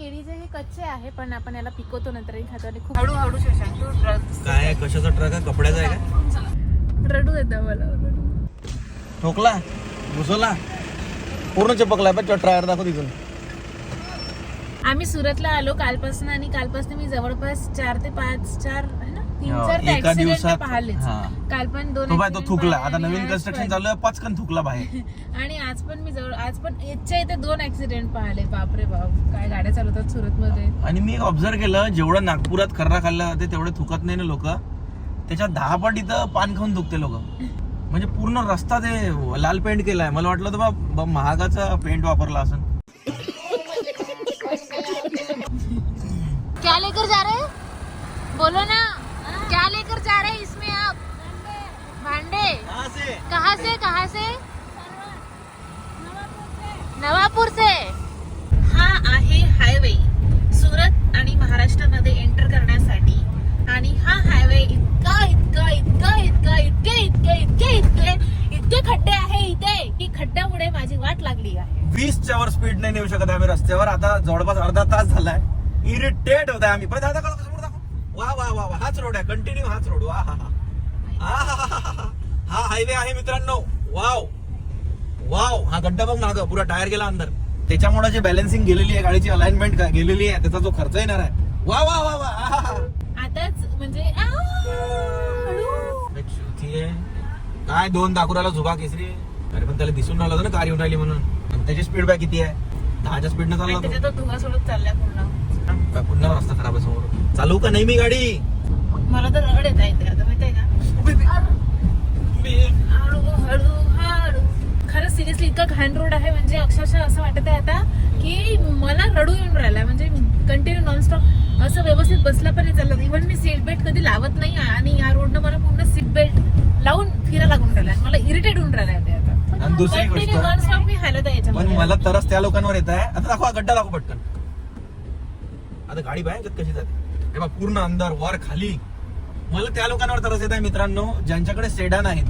केळी जे हे कच्चे आहे पण आपण याला पिकवतो नंतर आणि खातो आणि खूप हळूहळू शशांक तू रड- काय कशाचा ट्रक आहे? कपड्याचा आहे का रडू येतं मला ठोकला घुसवला. पूर्ण चिपकलाय पण ट्रायर दाखव तिथून. आम्ही सुरतला आलो कालपासून आणि कालपासून मी जवळपास चार ते पाच चार तीन हो, चार एका ऍक्सिडेंट दिवसात, पाहिलेच. हा. काल पण दोन तो बाय तो accident थुकला. पाहिले आता आणि नवीन आज कन्स्ट्रक्शन. चालू आहे पचकन थुकला बाहेर. आणि आज पण मी जवळ आज पण इच्छा इथे दोन ऍक्सिडेंट पाहिले. बापरे बाप. काय गाड्या चालवतात सुरत मध्ये आणि मी ऑब्झर्व केलं जेवढं नागपुरात खर्रा खाल्ला जाते तेवढे थुकत नाही ना लोक. त्याच्या दहा पट इथं पान खाऊन थुकते लोक. म्हणजे पूर्ण रस्ता ते लाल पेंट केलाय. मला वाटलं तर बा बा महागाचा पेंट वापरला असं क्या लेकर जा रहे बोलो ना. जा रहे इसमें आप। भांडे। कहाँ से? कहाँ से नवापूर से। हा आहे हायवे. सुरत आणि महाराष्ट्रामध्ये एंटर करण्यासाठी. आणि हा हायवे इतका इतका इतका इतका इतके इतके इतके इतके इतके खड्डे आहे इथे की खड्ड्यामुळे माझी वाट लागली आहे. वीसच्या वर स्पीड नाही नेऊ शकत आम्ही रस्त्यावर. आता जवळपास अर्धा तास झालाय. इरिटेट होत आहे आम्ही. पण दादा वा वा वा वा. हाच रोड आहे. कंटिन्यू हाच रोड वा हा हा. हा हायवे आहे मित्रांनो. वाव वाव हा गड्डा बघ माग. पुरा टायर गेला अंदर. त्याच्यामुळे जे बॅलन्सिंग गेलेली आहे गाडीची अलाइनमेंट गेलेली आहे त्याचा जो खर्च येणार आहे. वा वा वा वा. आताच म्हणजे. काय दोन दाखुराला झुबा केसरी अरे पण त्याला दिसून राहिलं ना कार येऊन राहिली म्हणून. त्याची स्पीड बाय किती आहे? दहाच्या स्पीडनं चालला धुवा सोडत चाललाय पूर्ण. काय पुन्हा रस्ता खराब आहे समोर चालू का नाही मी गाडी? मला तर रड येत आहे ते आता माहितीये का? हळू हळू हळू. खरंच सिरियसली इतका घाण रोड आहे म्हणजे अक्षरशः असं वाटत आहे आता की मला रडू येऊन राहिलाय म्हणजे कंटिन्यू नॉनस्टॉप असं व्यवस्थित बसला पण चालत. इव्हन मी सीट बेल्ट कधी लावत नाही आणि या रोडनं मला पूर्ण सीट बेल्ट लावून फिरा लागून राहिलाय मला इरिटेट होऊन राहिलाय ते आता. आणि दुसरी कंटिन्यू नॉनस्टॉप मी हालत आहे याच्यामध्ये. मला तरच त्या लोकांवर येत आहे. आता दाखवा गड्डा दाखव पटकन. आता गाडी भयंकर कशी जाते? हे बघ पूर्ण अंदर वर खाली. मला त्या लोकांवर तरस येत आहे मित्रांनो ज्यांच्याकडे सेडान आहेत.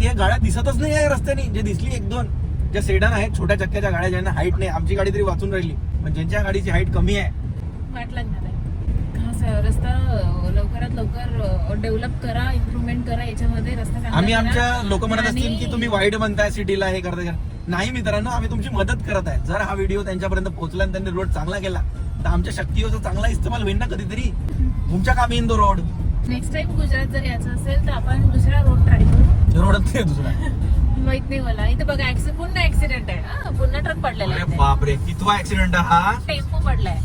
ते गाड्या दिसतच नाही आहे रस्त्याने. जे दिसली एक दोन ज्या सेडान आहेत छोट्या चक्क्याच्या गाड्या ज्यांना हाईट नाही. आमची गाडी तरी वाचून राहिली. पण ज्यांच्या गाडीची हाईट कमी आहे. रस्ता लवकरात लवकर डेव्हलप करा इम्प्रुव्हमेंट करा. याच्यामध्ये रस्ता आम्ही. आमच्या लोक म्हणत असतील की तुम्ही वाईट बनताय सिटीला हे करताय. नाही मित्रांनो आम्ही तुमची मदत करत आहे. जर हा व्हिडिओ त्यांच्यापर्यंत पोहोचला आणि त्यांनी रोड चांगला केला तर आमच्या शक्तीचा चांगला इस्तेमाल होईल ना कधीतरी. तुमच्या कामी येईन तो रोड नेक्स्ट टाइम गुजरात जर यायचं असेल तर आपण दुसरा रोड ट्राय करू. रोडच नाही दुसरा. माहीत नाही मला. इथे बघा पुन्हा ऍक्सिडेंट आहे. हा पुन्हा ट्रक पडलेला आहे. बापरे कितवा ऍक्सिडेंट हा? टेम्पो पडलाय.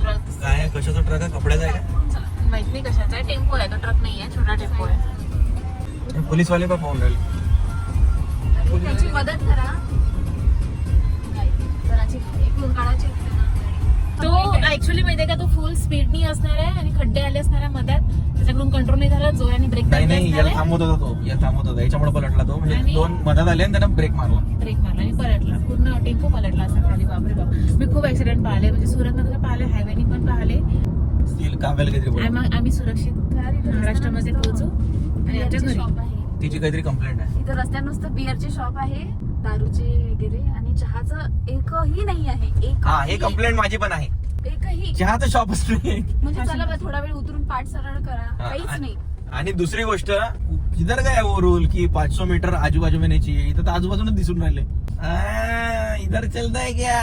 ट्रक काय कशाचा ट्रक आहे? कपड्याचा आहे माहीत नाही कशाचा आहे. टेम्पो आहे तो ट्रक नाही आहे छोटा टेम्पो आहे. पोलीसवाले पण पाहून राहिले. त्याची मदत करा. तो ऍक्च्युली माहितीये का तो फुल स्पीडनी असणार आहे आणि खड्डे आले असणार आहे मध्यात. त्याच्याकडून कंट्रोल नाही झाला जोराने ब्रेक नाही नाही याला थांबवत होता तो या थांबवत होता याच्यामुळे पलटला तो. म्हणजे आणि- दोन मदत आले आणि त्यानं ब्रेक मारला. ब्रेक मारला आणि पलटला. पूर्ण टेम्पो पलटला असं खाली बापरे बाप. मी खूप ऍक्सिडेंट पाहिले म्हणजे सुरत मध्ये पाहिले हायवेनी पण पाहिले. स्टील काव्याला काहीतरी बोल आम्ही आम्ही सुरक्षित महाराष्ट्रामध्ये पोहोचू. आणि आमच्या घरी. शॉप आहे. तिची काहीतरी कंप्लेंट आहे. इथं रस्त्यावर नुसतं बिअरचे शॉप आहे. दारूचे वगैरे आणि चहाचं एकही नाही आहे. एक हा हे कंप्लेंट माझी पण आहे. एकही चहाचं शॉपच नाही म्हणजे चला बा थोडा वेळ उतरून पाठ सरळ करा. हा, काहीच आणि- नाही. आणि दुसरी गोष्ट इधर काय वो रूल की 500 मीटर आजूबाजू में नहीं चाहिए? इथं तर आजूबाजूनच दिसून राहिले. आ, इधर चलता है क्या?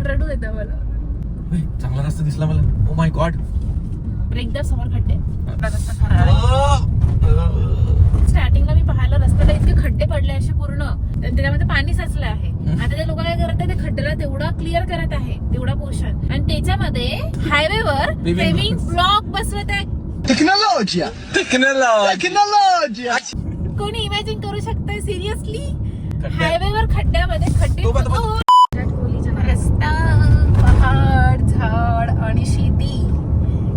रडू येतं मला चांगला रस्ता दिसला मला. ओ माय गॉड ब्रेकदार समोर खड्डे. रस्ता खराब आहे. स्टार्टिंगला मी पाहिलं रस्त्याला इतके खड्डे पडले असे पूर्ण. आणि त्याच्यामध्ये पाणी साचलं आहे. आता ते लोक काय करत आहे ते खड्ड्याला तेवढा क्लिअर करत आहे तेवढा पोर्शन आणि त्याच्यामध्ये हायवेवर blocks. ब्लॉक बसवत आहे Tecnologia! Tecnologia! कोणी इमॅजिन करू शकतंय? सिरियसली. हायवेवर खड्ड्यामध्ये खड्डे तो बघ, तो बघ. हो. रस्ता पहाड झाड आणि शेती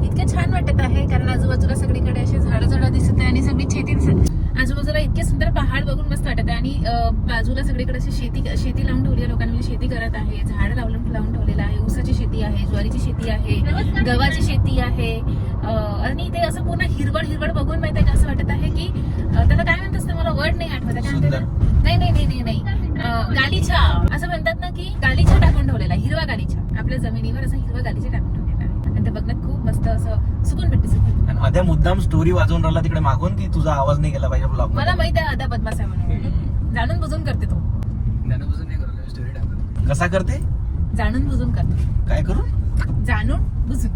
इतके छान वाटत आहे कारण आजूबाजूला सगळीकडे असे झाडं झाडं दिसत आहे आणि सगळी शेती दिसत आजूबाजूला इतके सुंदर पहाड बघून मस्त वाटत आहे आणि अं, बाजूला सगळीकडे अशी शेती शेती लावून ठेवली आहे लोकांनी म्हणजे शेती करत आहे झाड लावून लावून ठेवलेलं आहे ऊसाची शेती आहे ज्वारीची शेती आहे गव्हाची शेती आहे अं, आणि ते असं पूर्ण हिरवळ हिरवळ बघून माहिती आहे का असं वाटत आहे की अं, त्याला काय म्हणत असतं मला वर्ड नाही आठवत आहे. काय म्हणतात त्याला? नाही नाही नाही नाही नाही अं, गालीचा असं म्हणतात ना की गालीचा टाकून ठेवलेला आहे, हिरवा गालीचा आपल्या जमिनीवर असं हिरवं गालीचे टाकून ठेवलेलं आहे आणि ते बघण्यात खूप मस्त असं सुकून भेटते अद्या मुद्दाम स्टोरी वाजवून राहिला तिकडे मागून की तुझा आवाज नाही गेला पाहिजे ब्लॉग मला माहीत आहे अदा बदमाश आहे म्हणून. जाणून बुजून करते तो. ज्ञानपूजन नाही करत स्टोरी टाकत. कसा करते? जाणून बुजून करते. काय करू जाणून बुजून.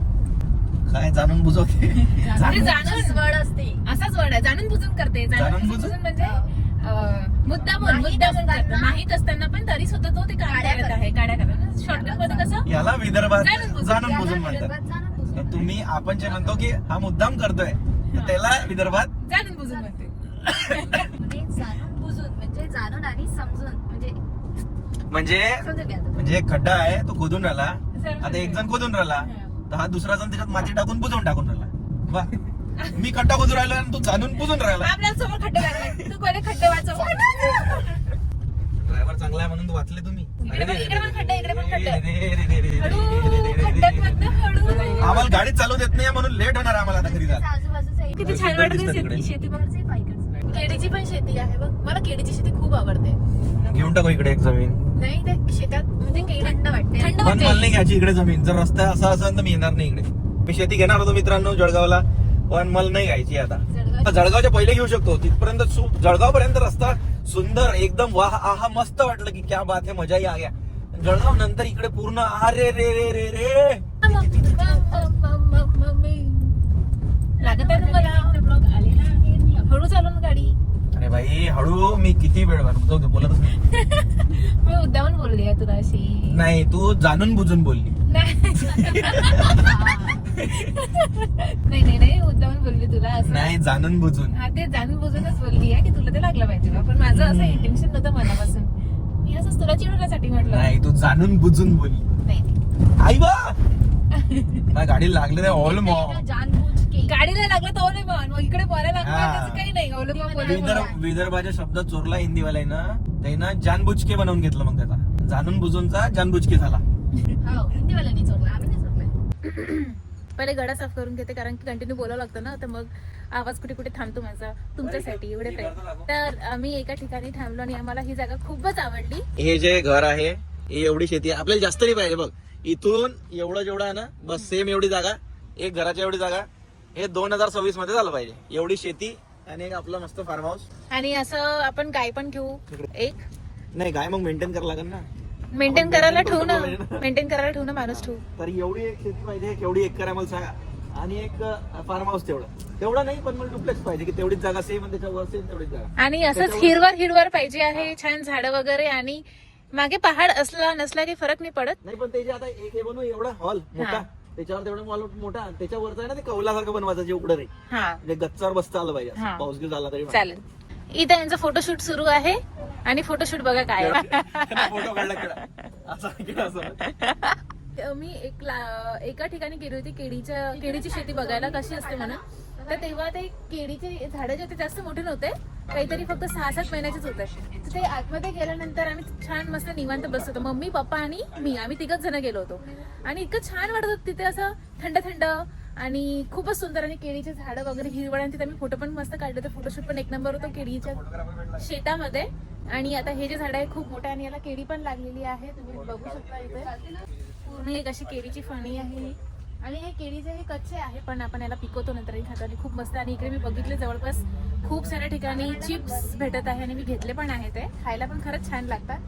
काय जाणून बुजवते? जाणून वड असते. असाच वर्ड आहे. जाणून बुजून करते. जाणून जाणून बुजून? बुजून? म्हणजे मुद्दा पण माहीत मुद्दा माहीत असताना पण तरी सुद्धा तो ते काड्या करत. आहे. काड्या करत. शॉर्टकटमध्ये कसं? याला विदर्भात जाणून बुजून. जाणून बुजून म्हणतात. बुजून. तुम्ही आपण जे म्हणतो की हा मुद्दाम करतोय तर त्याला विदर्भात जाणून बुजून म्हणते म्हणजे जाणून बुजून म्हणजे जाणून आणि समजून म्हणजे म्हणजे समजून घ्या तुम्ही. म्हणजे एक खड्डा आहे तो खोदून राहिला आता एक जण खोदून राहिला तर हा दुसरा जण त्याच्यात माती टाकून बुजवून टाकून राहिला वा मी खड्डा खोदून राहिलो आणि तू जाणून बुजून राहिला आपल्याला समोर खड्डे लागले तू कोणी खड्डे वाचव ड्रायव्हर चांगला आहे म्हणून तू वाचले तुम्ही इकडे पण- इकडे पण खड्डे, इकडे पण खड्डे. आम्हाला गाडी चालू देत नाही म्हणून लेट होणार आहे आम्हाला आता घरी जायला. किती छान वाटते दिसतं शेती. केळीची पण शेती आहे बघ. मला केळीची शेती खूप आवडते. घेऊन टाकू इकडे एक जमीन. नाही ते शेतात म्हणजे केळी थंड वाटते. थंड पण मला नाही घ्यायची इकडे जमीन. जर रस्ता असा असेल तर मी येणार नाही इकडे. मी शेती घेणार होतो मित्रांनो जळगावला पण मला नाही घ्यायची आता. जळगाव- जळगावच्या पहिले घेऊ शकतो. तिथपर्यंत जळगाव पर्यंत रस्ता सुंदर एकदम वाह आहा मस्त वाटलं की क्या बात है मजाही आ गया. जळगाव नंतर इकडे पूर्ण अरे रे रे रे रे. आहे हळू चालू ना गाडी. अरे भाई हळू मी किती वेळ बोलतच नाही. मी मुद्दामून बोलली आहे तुला अशी नाही तू जाणून बुजून बोलली. नाही. नाही नाही मुद्दामून बोलली तुला असं. नाही जाणून बुजून. हा ते जाणून बुजूनच बोलली आहे की तुला ते लागलं पाहिजे. पण माझं असं इंटेन्शन नव्हतं मनापासून. मी असंच तुला चिडवण्यासाठी म्हटलं. नाही तू जाणून बुजून बोलली. नाही. आई बा! गाडी लागले ऑल मॉ के. गाडीला लागलं तर ओले मग मग इकडे बोलायला लागलं. त्याचं काही नाही. ओले मग बोले विदर्भ विदर्भाच्या शब्द चोरला हिंदीवाल्यानं त्यानं जानबुचके बनवून घेतलं मग त्याचा. जाणून बुजूनचा जानबुचके झाला. हो, हिंदीवाल्यांनी चोरला. आम्ही नाही चोरलाय. पहिले गडा साफ करून घेते कारण की कंटिन्यू बोलावं लागतं ना. तर मग आवाज कुठे कुठे थांबतो माझा? तुमच्यासाठी एवढे तर आम्ही एका ठिकाणी थांबलो आणि आम्हाला ही जागा खूपच आवडली. हे जे घर आहे हे एवढी शेती आहे. आपल्याला जास्त नाही पाहिजे बघ. इथून एवढं जेवढं आहे ना बस सेम एवढी जागा. एक घराच्या एवढी जागा. हे दोन हजार सव्वीसमध्ये झालं पाहिजे. एवढी शेती आणि एक आपलं मस्त फार्म हाऊस आणि असं आपण गाय पण घेऊ एक? नाही काय मग मेंटेन करावं लागेल ना. मेंटेन करायला ठेवू ना. मेंटेन करायला ठेवू ना माणूस ठेवू. तर एवढी एक शेती पाहिजे केवढी एक करा मला सांगा. आणि एक फार्म हाऊस तेवढं. तेवढं नाही पण मला डुप्लेक्स पाहिजे की तेवढीच जागा सेम आणि त्याच्यावर सेम तेवढीच जागा. आणि असंच हिरवर हिरवर पाहिजे आहे छान झाडं वगैरे आणि मागे पहाड असला नसला की फरक नाही पडत. नाही पण ते जे आता एक हे बनवू एवढा हॉल मोठा. त्याच्यावर तेवढा मॉल मोठा त्याच्यावरचा आहे ना ते कौलासारखं बनवायचं जे उघडं रे हा. म्हणजे गच्चावर बसता आलं पाहिजे हा. असं. पाऊस गिर झाला तरी चालेल. इथं यांचं फोटोशूट सुरू आहे आणि फोटोशूट बघा काय आहे. फोटो काढला असं मी एक ला- एका ठिकाणी गेली होती केळीच्या केळीची शेती बघायला कशी असते म्हणून? तर तेव्हा ते केळीचे झाडं जे होते जास्त मोठे नव्हते. काहीतरी फक्त सहा सात महिन्याचेच होते. तर ते आतमध्ये गेल्यानंतर आम्ही छान मस्त निवांत बसत होतो. मम्मी पप्पा आणि मी आम्ही तिघच जण गेलो होतो. आणि इतकं छान वाटत होतं तिथे असं थंड थंड आणि खूपच सुंदर आणि केळीचे झाडं वगैरे हिरवळ आणि तिथे आम्ही फोटो पण मस्त काढले होते. फोटोशूट पण एक नंबर होतो केळीच्या शेतामध्ये. आणि आता हे जे झाड आहे खूप मोठं आणि याला केळी पण लागलेली आहे. तुम्ही बघू शकता इथे. पूर्ण एक अशी केळीची फणी आहे. आणि हे केळीचे हे कच्चे आहे पण आपण याला पिकवतो नंतर खातो. आणि खूप मस्त आणि इकडे मी बघितले जवळपास खूप साऱ्या ठिकाणी चिप्स भेटत आहे आणि मी घेतले पण आहे ते. खायला पण खरंच छान लागतात.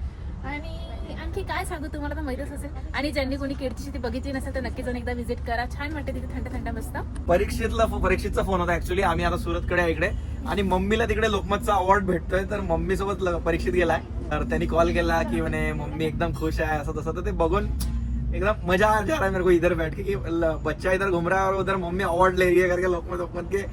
आणि आणखी काय सांगू तुम्हाला? तर माहितच असेल. आणि ज्यांनी कोणी केळीची शेती बघितली नसेल तर नक्की जाऊन एकदा व्हिजिट करा. छान वाटते तिथे थंड थंड मस्त. परीक्षेतला परीक्षेचा फोन होता. ऍक्च्युली आम्ही आता सुरतकडे इकडे. आणि मम्मीला तिकडे लोकमतचा अवॉर्ड भेटतोय. तर मम्मी सोबत परीक्षेत गेलाय. तर त्यांनी कॉल केला की म्हणे मम्मी एकदम खुश आहे असं तसं. तर ते बघून एकदम मजा आ जा रहा है मेरे को इधर बैठ के कि बच्चा इधर घूम रहा है और उधर मम्मी अवॉर्ड ले रही है करके लोकमत लोकमत के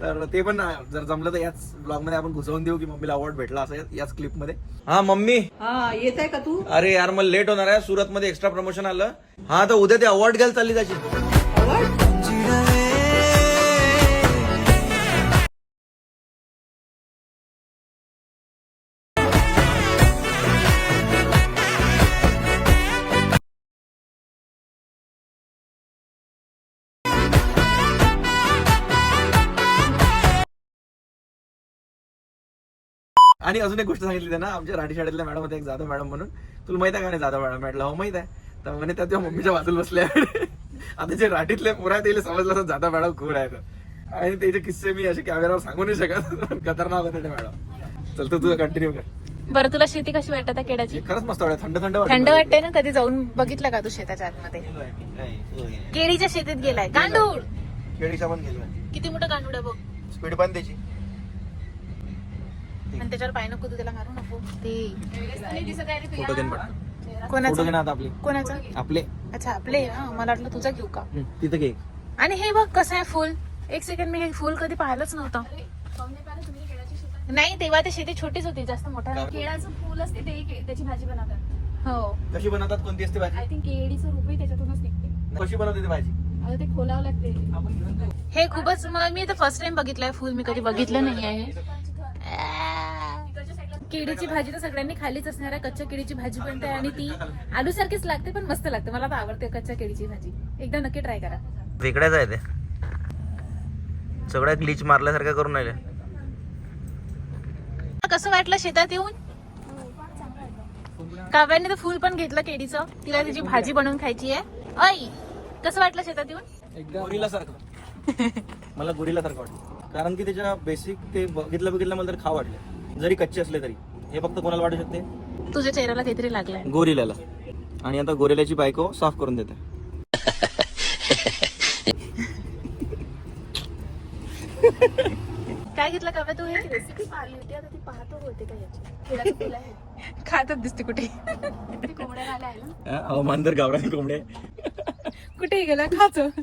तर ते पण जर जमलं तर याच ब्लॉगमध्ये आपण घुसवून देऊ की मम्मीला अवॉर्ड भेटला असं याच क्लिपमध्ये. हा मम्मी. हा येत आहे का तू? अरे यार मला लेट होणार आहे. सुरत मध्ये एक्स्ट्रा प्रमोशन आलं. हा तर उद्या ते अवॉर्ड घ्यायला चालली त्याची आवड आणि अजून एक गोष्ट सांगितली त्यांना आमच्या राठी शाळेतल्या मॅडम होत्या एक जाधव मॅडम म्हणून. तुला माहीत आहे का नाही जाधव मॅडम? म्हटलं हो माहीत आहे. तर म्हणे त्या त्या मम्मीच्या बाजूला बसल्या आता जे राठीतले पुरा त्याला समजलं असं जाता मॅडम खूप आहेत. आणि त्याचे किस्से मी असे कॅमेरावर सांगू नाही शकत. खतरनाक होते ते मॅडम. चल तू तुझं कंटिन्यू कर. बरं तुला शेती कशी वाटत आहे हे खरंच मस्त वाटत. थंड थंड. थंड वाटते ना? कधी जाऊन बघितलं का तू शेताच्या आतमध्ये? केळीच्या शेतीत गेलाय. गांडूळ. केळीच्या पण गेलो. किती मोठं गांडूळ आहे बघ. स्पीड पण त्याची. आणि त्याच्यावर पाय नको तू त्याला मारू नको. ते कोणाचं? आपली. कोणाचं? आपले. अच्छा आपले. हा मला वाटलं तुझा घेऊ का? तिथं घे. आणि हे बघ कसं आहे फुल. एक सेकंड मी हे फुल कधी पाहिलंच नव्हतं. नाही तेव्हा ते शेती छोटीच होती जास्त मोठा. केळाचं फुल असते ते त्याची भाजी बनवतात. हो. कशी बनवतात? कोणती असते भाजी? आय थिंक केळीचं रुपये त्याच्यातूनच निघते. कशी बनवते ती भाजी? आता ते खोलावं लागते. हे खूपच मला मी तर फर्स्ट टाइम बघितलंय फुल मी कधी बघितलं नाही आहे. केळीची भाजी तर सगळ्यांनी खालीच असणार आहे. कच्च्या केळीची भाजी बनते आणि ती आलू सारखीच लागते पण मस्त लागते. मला तर आवडते कच्च्या केळीची भाजी. एकदा नक्की ट्राय करा. वेगळ्याच आहे ते. सगळ्या ग्लिच मारल्यासारखं करून राहिले. कसं वाटलं शेतात येऊन? काव्याने तर फुल पण घेतलं केळीचं. तिला त्याची भाजी बनवून खायची आहे. ऐ कसं वाटलं शेतात येऊन? गोरीला सारखं मला गोरीला सारखं वाटलं. कारण की त्याच्या बेसिक ते बघितलं बघितलं मला तर खा वाटले. जरी कच्चे असले तरी. हे फक्त कोणाला वाटू शकते? तुझ्या चेहऱ्याला काहीतरी लागलंय. गोरिल्याला. आणि आता गोरिल्याची बायको साफ करून देते. काय घेतलं काव्या तू हे? रेसिपी पाहिली होती आता ती पाहतो होते का आहे. खातच दिसते कुठे. कोंबड्या आल्या आहे ना? हवामान तर गावरान कोंबडे कुठे गेला खायचं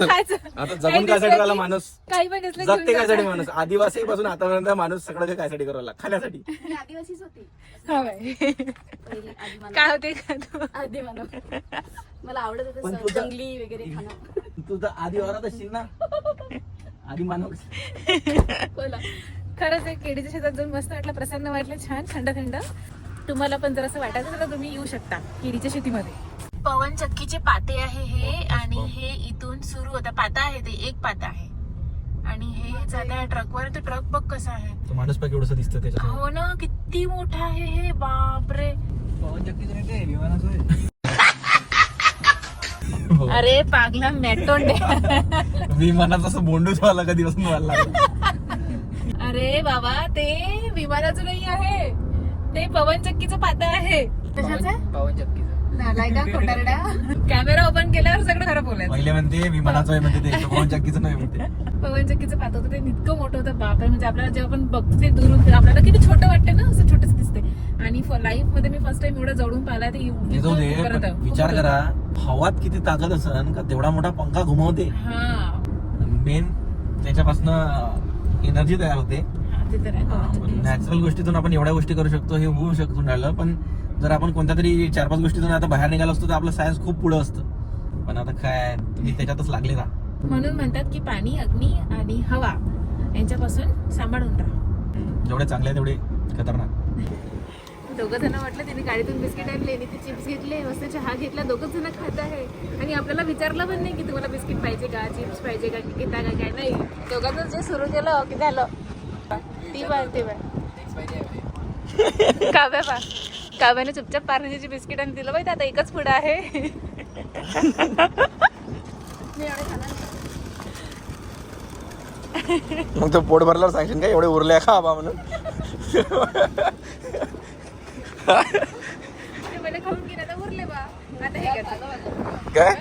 खायचं. आता जगून काय साठी राहिला माणूस. काही पण असलं जगते घेऊन. माणूस. आदिवासी पासून आतापर्यंत माणूस सगळं काय साठी करायला खाण्यासाठी. आदिवासीच होती. हा बाई. पहिली आधी मानव काय होते का तू? आधी मानव मला आवडत पण होतं तुझं- जंगली वगैरे खाणं. तू तर आधी वरात असशील ना? आधी मानव बोला. खरंच आहे केळीच्या शेतात जाऊन मस्त वाटलं प्रसन्न वाटलं छान थंड थंड. तुम्हाला पण जर असं वाटायचं असेल तर तुम्ही येऊ शकता केळीच्या शेतीमध्ये. पवन चक्कीचे पाते आहे हे आणि हे इथून सुरू होता. पाता आहे ते एक पाता आहे. आणि हे जात आहे ट्रकवर. तर ट्रक बघ कसा आहे. तो माणूस पाय केवढस दिसतं त्याच्यात हो ना किती मोठा आहे हे. बापरे. ते आहे. अरे पागला मेटोंडे. विमानाचं असं बोंडूच व्हायला कधी बसून व्हायला. अरे बाबा ते विमानाचं नाही आहे. ते पवन चक्कीचं पाता आहे. पवन चक्कीचं नालाय का खोटारडा? कॅमेरा ओपन केल्यावर सगळं खरं बोलायचं. पहिले म्हणते विमानाचं आहे म्हणते ते पवन चक्कीचं नाही म्हणते. पवन चक्कीचं पात होतं ते इतकं मोठं होतं बापरे म्हणजे आपल्याला जेव्हा आपण बघतो ते दुरून आपल्याला किती छोटं वाटतं ना असं छोटच दिसते आणि लाईफमध्ये मी फर्स्ट टाइम एवढं जवळून पाहिला ते जाऊ दे इतकं पण करतं. विचार करा हवात किती ताकद असन का तेवढा मोठा पंखा घुमवते? हा. मेन त्याच्यापासून एनर्जी तयार होते. हा, ते तर आहे. पवन चक्की. नॅचरल गोष्टीतून आपण एवढ्या गोष्टी करू शकतो हे होऊ शकतो राहिलं पण जर आपण कोणत्या तरी चार पाच गोष्टीतून आता बाहेर निघालो असतो तर आपलं सायन्स खूप पुढं असतं. पण आता काय तुम्ही त्याच्यातच लागले ना. म्हणून म्हणतात की पाणी अग्नी आणि हवा यांच्यापासून सांभाळून राहा. जेवढे चांगले तेवढे खतरनाक. दोघं जण म्हटलं त्यांनी गाडीतून बिस्किट आणले आणि ते चिप्स घेतले मस्त चहा घेतला दोघं जण खात आहे. आणि आपल्याला विचारलं पण नाही की तुम्हाला बिस्किट पाहिजे का चिप्स पाहिजे का घेता का काय नाही. दोघांचं जे सुरू केलं की झालं. ती बाय ते बाय काव्या बा? काव्याने चुपचाप पार्लेजीची बिस्किट आणि दिलं बाई आता एकच पुढं आहे. मग तो पोट भरल्यावर सांगशील का एवढे उरले का बा म्हणून? ते पहिले खाऊन गेले आता उरले बा. आता हे. काय.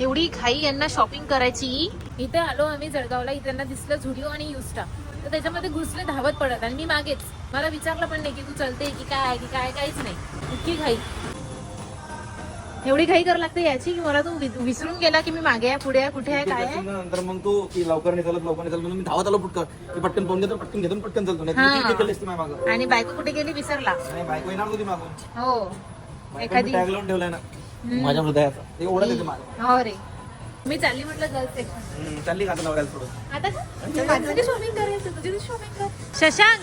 एवढी घाई यांना शॉपिंग करायची? इथे आलो आम्ही जळगावला इथे दिसलं झुडिओ आणि युस्टा. तर त्याच्यामध्ये घुसले धावत पडत. आणि मी मागेच. मला विचारलं पण नाही की तू चलते की काय की काय काहीच नाही. इतकी घाई. एवढी घाई करावं लागते याची की मला तू विसरून गेला की मी मागे आहे पुढे आहे कुठे आहे काय आहे? नंतर मग तू की लवकर नाही चालत लवकर नाही चालत म्हणून मी धावत आलो पटकन की पटकन पाहून घेतो पटकन घेतो पटकन चालतो. नाही तू माझ्या मागं. आणि बायको कुठे गेली? विसरला. बायको येणार होती मागून. हो. एखादी. टॅग लावून ठेवलाय ना. माझ्या हृदयाचा. ते ओढत येते मला हो रे. मी चालली म्हटलं गर्ल्स हम्म, चालली का आता नवऱ्याला सोडून? आता का? माझं शॉपिंग करायचं तुझी शॉपिंग कर? शशांक!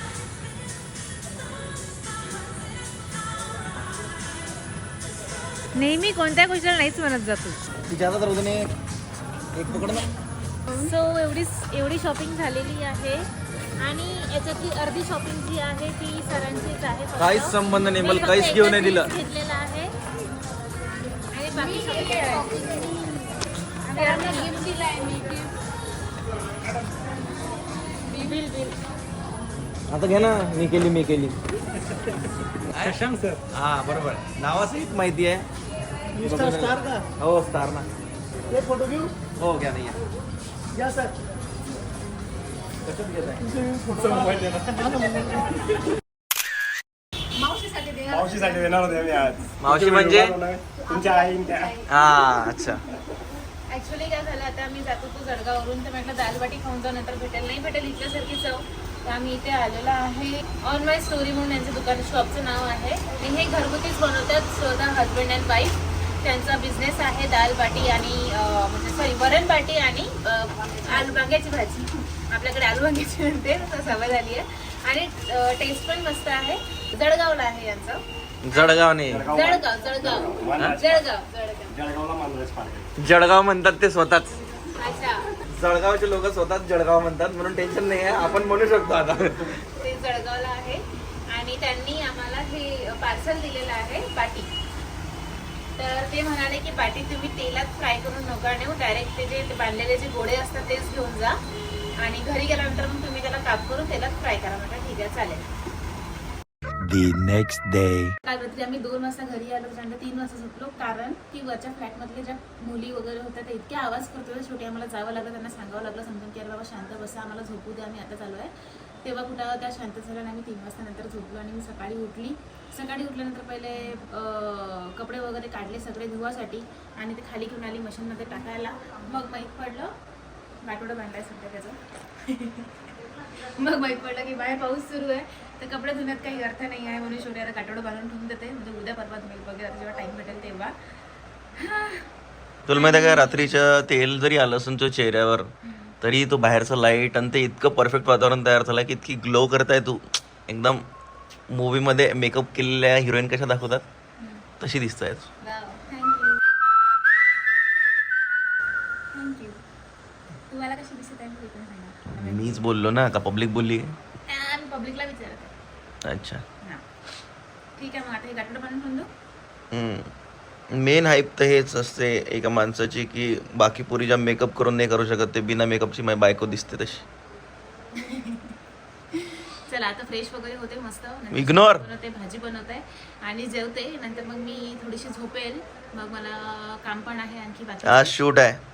नेहमी कोणत्या गोष्टीला नाहीच म्हणत जातो. तिच्या हातात राहू दे ने. एक पकड ना सो एवढी एवढी शॉपिंग झालेली आहे. आणि याच्यातली अर्धी शॉपिंग जी आहे ती सरांचीच आहे फक्त. काहीच संबंध नाही, मला मी फक्त काहीच घेऊन नाही एकच दिलं. घेतलेला आहे. आणि बाकी shopping सरांनी गिफ्ट दिलं आहे मी बिल बिल आता घे ना मी केली मी केली. शशांक सर. हा बरोबर. नावासहित माहिती आहे. स्टार का? हो स्टार ना एक फोटो घेऊ? हो घ्या नाही या. सर. मावशीसाठी देणार. होते आम्ही आज. मावशी म्हणजे? तुमच्या त्या. हा अच्छा. ॲक्च्युली काय झालं आता आम्ही जातो तो जळगाववरून तर म्हटलं दालबाटी खाऊन जाऊ नंतर भेटेल. नाही भेटेल इथल्यासारखी चव. तर आम्ही इथे आलेलो आहे. ऑन माय स्टोरी म्हणून यांचं दुकान शॉपचं नाव आहे. आणि हे घरगुतीच बनवतात स्वतः हजबंड अँड वाईफ त्यांचा बिझनेस आहे दाल बाटी आणि म्हणजे सॉरी वरण बाटी आणि आलू वांग्याची भाजी. आपल्याकडे आलू वांग्याची म्हणते तसं सवय झाली आहे. आणि टेस्ट पण मस्त आहे. जळगावला आहे यांचं. जळगाव नाही जळगाव जळगाव. जळगाव मानराज जळगाव जळगाव जळगावला मानराज पार्क जळगाव म्हणतात ते स्वतःच. अच्छा. जळगावचे लोक स्वतःच जळगाव म्हणतात म्हणून टेन्शन नाही आहे आपण म्हणू शकतो आता. ते जळगावला आहे. आणि त्यांनी आम्हाला हे पार्सल दिलेलं आहे बाटी तर ते म्हणाले की बाटी तुम्ही तेलात फ्राय करून नका नेऊ. डायरेक्ट ते जे बांधलेले जे गोळे असतात तेच घेऊन जा. आणि घरी गेल्यानंतर मग तुम्ही त्याला काप करून तेलात फ्राय करा. म्हटलं ठीक आहे चालेल. The next day. काल रात्री आम्ही दोन वाजता घरी आलो त्यानंतर तीन वाजता झोपलो. कारण की वरच्या फ्लॅटमधले ज्या मुली वगैरे होत्या त्या इतक्या आवाज करत होत्या. शेवटी आम्हाला जावं लागलं त्यांना सांगावं लागलं समजून की अरे बाबा शांत बसा आम्हाला झोपू द्या आम्ही आता चालू आहे. तेव्हा कुठं त्या शांत झाल्या आणि आम्ही तीन वाजता नंतर झोपलो आणि मी सकाळी उठली. सकाळी उठल्यानंतर पहिले अं, कपडे वगैरे काढले सगळे धुवासाठी आणि ते खाली घेऊन आली मशीनमध्ये टाकायला. मग माहीत पडलं बाटोडं बांधलाय सध्या त्याचं. मग माहीत पडलं की बाहेर पाऊस सुरू आहे. तर कपडे धुण्यात काही अर्थ नाही आहे म्हणून शेवटी आता काटोडं बांधून ठेवून देते. म्हणजे उद्या परवा धुईल वगैरे जेव्हा टाईम भेटेल तेव्हा. तुला माहिती आहे का रात्रीचं तेल जरी आलं असून तुझ्या चेहऱ्यावर तरी तो बाहेरचं लाइट आणि ते इतकं परफेक्ट वातावरण तयार झालं की इतकी ग्लो करताय तू. एकदम मूवीमध्ये मेकअप केलेल्या हिरोईन कशा दाखवतात? तशी दिसताय तू थँक्यू थँक्यू तुम्हाला कशी दिसत आहे मी पण सांगा मीच बोललो ना का पब्लिक बोलली? पब्लिकला विचारत. अच्छा. हां. ठीक आहे मग आता हे गाठोडं मेन हाईप तर हेच असते एका माणसाची की बाकी पुरी ज्या मेकअप करून नाही करू शकत ते बिना मेकअपची माझी बायको दिसते तशी. चला आता फ्रेश वगैरे होते मस्त. Ignore. बनवते भाजी बनवते. आणि जेवते नंतर मग मी थोडीशी झोपेल. मग मला काम पण आहे आणखी बाकी आज शूट आहे.